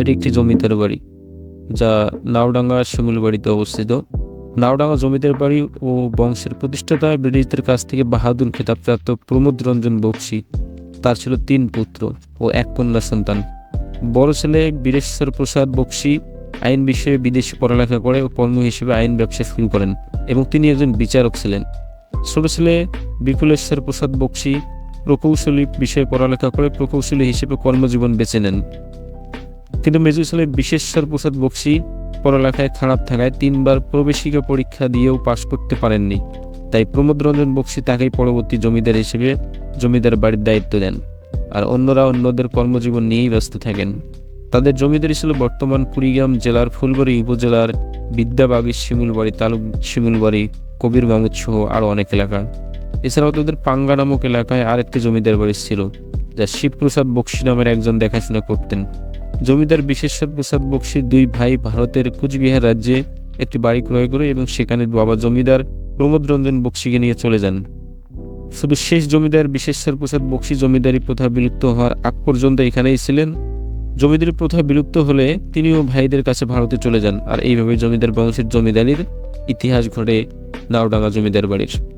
এটি একটি জমিদার বাড়ি, যা নাওডাঙ্গা শিমুলবাড়িতে অবস্থিত। নাওডাঙ্গা জমিদার বাড়ি ও বংশের প্রতিষ্ঠাতা ব্রিটিশদের কাছ থেকে বাহাদুর খেতাবপ্রাপ্ত প্রমোদ রঞ্জন বক্সী। তার ছিল তিন পুত্র ও এক কন্যা সন্তান। বড় ছেলে বীরেশ্বর প্রসাদ বক্সী আইন বিষয়ে বিদেশে পড়ালেখা করে ও কর্ম হিসেবে আইন ব্যবসা শুরু করেন এবং তিনি একজন বিচারক ছিলেন। ছোট ছেলে বিপুলেশ্বর প্রসাদ বক্সী প্রকৌশলী বিষয়ে পড়ালেখা করে প্রকৌশলী হিসেবে কর্মজীবন বেছে নেন। কিন্তু মেজু ছেলে বিশেশ্বর প্রসাদ বক্সী পড়ালেখায় খারাপ থাকায় তিনবার প্রবেশিকা পরীক্ষা দিয়েও পাশ করতে পারেননি। তাই প্রমোদ রঞ্জন বক্সী তাকেই পরবর্তী জমিদার হিসেবে জমিদার বাড়ির দায়িত্ব দেন। আর অন্যরা অন্যদের কর্মজীবন নিয়েই ব্যস্ত থাকেন। তাদের জমিদারি ছিল বর্তমান কুড়িগ্রাম জেলার ফুলবাড়ি উপজেলার বিদ্যাবাগী শিমুলবাড়ি, তালুক শিমুলবাড়ি, কবির সহ আরও অনেক এলাকা। এছাড়াও তাদের পাঙ্গা নামক এলাকায় আরেকটি জমিদার বাড়ি ছিল, যা শিবপ্রসাদ বক্সী নামের একজন দেখাশোনা করতেন। জমিদার বিশেশ্বর প্রসাদ বক্সীর দুই ভাই ভারতের কুচবিহার রাজ্যে একটি বাড়ি ক্রয় করে এবং সেখানে বাবা জমিদার প্রমোদ রঞ্জন বক্সীকে নিয়ে চলে যান। শুধু শেষ জমিদার বিশেশ্বর প্রসাদ বক্সী জমিদারি প্রথা বিলুপ্ত হওয়ার আগ পর্যন্ত এখানেই ছিলেন। জমিদারি প্রথা বিলুপ্ত হলে তিনিও ভাইদের কাছে ভারতে চলে যান। আর এইভাবে জমিদার বংশের জমিদারির ইতিহাস ঘটে নাওডাঙ্গা জমিদার বাড়ির।